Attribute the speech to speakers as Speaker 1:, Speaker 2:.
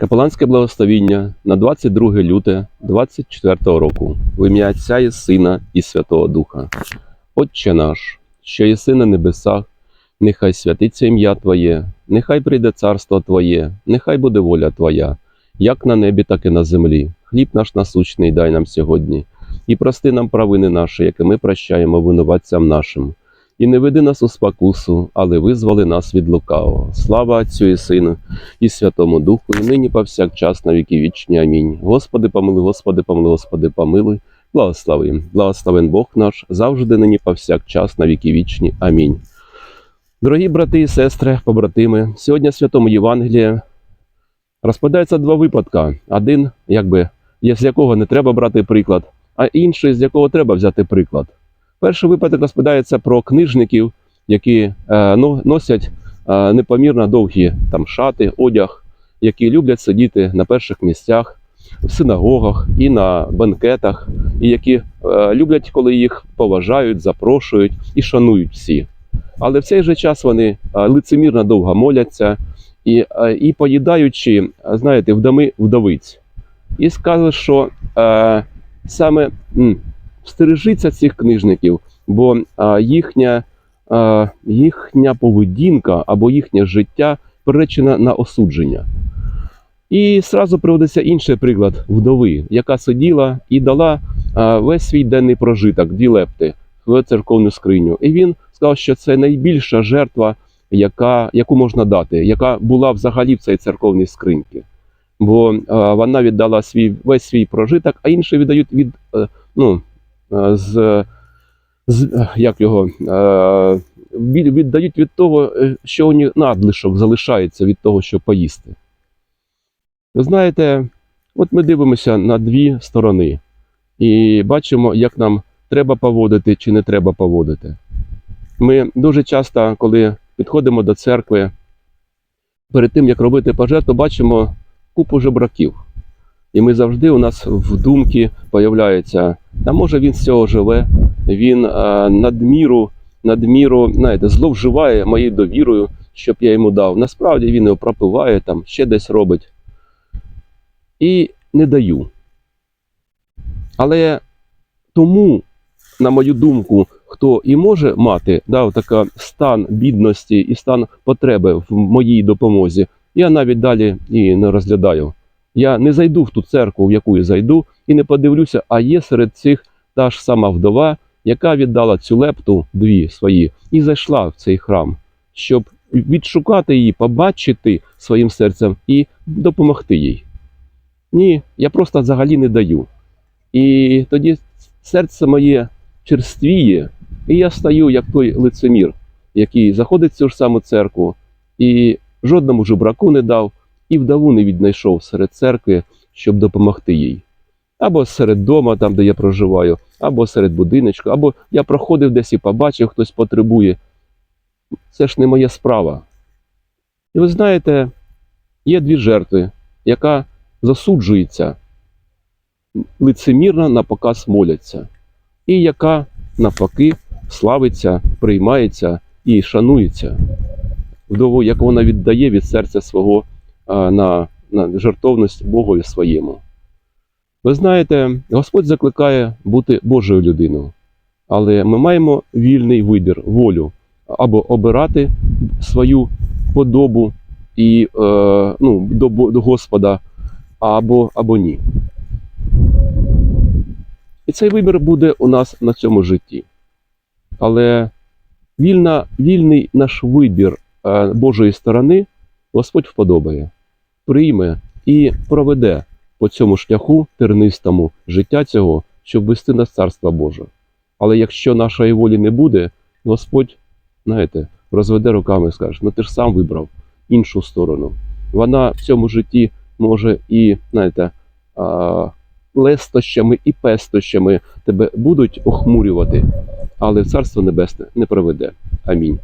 Speaker 1: Капеланське благословіння на 22 люте 24 року в ім'я Отця і Сина і Святого Духа. Отче наш, що єси на небесах, нехай святиться ім'я Твоє, нехай прийде царство Твоє, нехай буде воля Твоя, як на небі, так і на землі. Хліб наш насущний дай нам сьогодні, і прости нам провини наші, які ми прощаємо винуватцям нашим. І не веди нас у спокусу, але визволи нас від лукавого. Слава Отцю і Сину і Святому Духу, і нині повсякчас на віки вічні. Амінь. Господи, помилуй, Господи, помилуй, Господи, помилуй. Благослови. Благословен Бог наш, завжди нині повсякчас на віки вічні. Амінь. Дорогі брати і сестри, побратими, сьогодні в Святому Євангелії розповідається два випадки. Один, якби, з якого не треба брати приклад, а інший, з якого треба взяти приклад. Перший випадок розповідається про книжників, які е, носять е, непомірно довгі там шати, одяг, які люблять сидіти на перших місцях в синагогах і на банкетах, і які е, люблять, коли їх поважають, запрошують і шанують всі. Але в цей же час вони е, лицемірно довго моляться і, е, і поїдаючи, знаєте, вдоми вдовиць. І сказали, що е, саме стережіться цих книжників, бо їхня, їхня поведінка або їхнє життя приречена на осудження. І зразу приводиться інший приклад вдови, яка сиділа і дала весь свій денний прожиток, дві лепти в церковну скриню. І він сказав, що це найбільша жертва, яка, яку можна дати, яка була взагалі в цій церковній скриньці. Бо вона віддала свій весь свій прожиток, а інші віддають від е, ну, з, з е, як його е, від- віддають від того, е, що у них надлишок залишається від того, що поїсти. Ви знаєте, от ми дивимося на дві сторони і бачимо, як нам треба поводити чи не треба поводити. Ми дуже часто, коли підходимо до церкви, перед тим як робити пожертву, бачимо купу жебраків. І ми завжди у нас в думці появляється, та може він з цього живе, він е, надміру, надміру, знаєте, зловживає моєю довірою, щоб я йому дав. Насправді він його пропиває, там ще десь робить. І не даю. Але тому, на мою думку, хто і може мати да, така стан бідності і стан потреби в моїй допомозі, я навіть далі і не розглядаю. Я не зайду в ту церкву, в яку я зайду, і не подивлюся, а є серед цих та ж сама вдова, яка віддала цю лепту дві свої і зайшла в цей храм, щоб відшукати її, побачити своїм серцем і допомогти їй. Ні, я просто взагалі не даю. І тоді серце моє черствіє, і я стаю як той лицемір, який заходить в цю ж саму церкву і жодному жебраку не дав, і вдову не віднайшов серед церкви, щоб допомогти їй. Або серед дома, там, де я проживаю, або серед будиночку, або я проходив десь і побачив, хтось потребує. Це ж не моя справа. І ви знаєте, є дві жертви, яка засуджується, лицемірно на показ моляться, і яка навпаки славиться, приймається і шанується. Вдову, як вона віддає від серця свого на, на жертовність Богові своєму. Ви знаєте, Господь закликає бути Божою людиною, але ми маємо вільний вибір, волю або обирати свою подобу і е, ну, до, до Господа, або, або ні. І цей вибір буде у нас на цьому житті. Але вільна, вільний наш вибір е, Божої сторони Господь вподобає, прийме і проведе по цьому шляху тернистому життя цього, щоб вести нас царство Боже. Але якщо нашої волі не буде, Господь, знаєте, розведе руками і скаже, ну ти ж сам вибрав іншу сторону. Вона в цьому житті може і, знаєте, а, лестощами і пестощами тебе будуть охмурювати, але Царство Небесне не проведе. Амінь.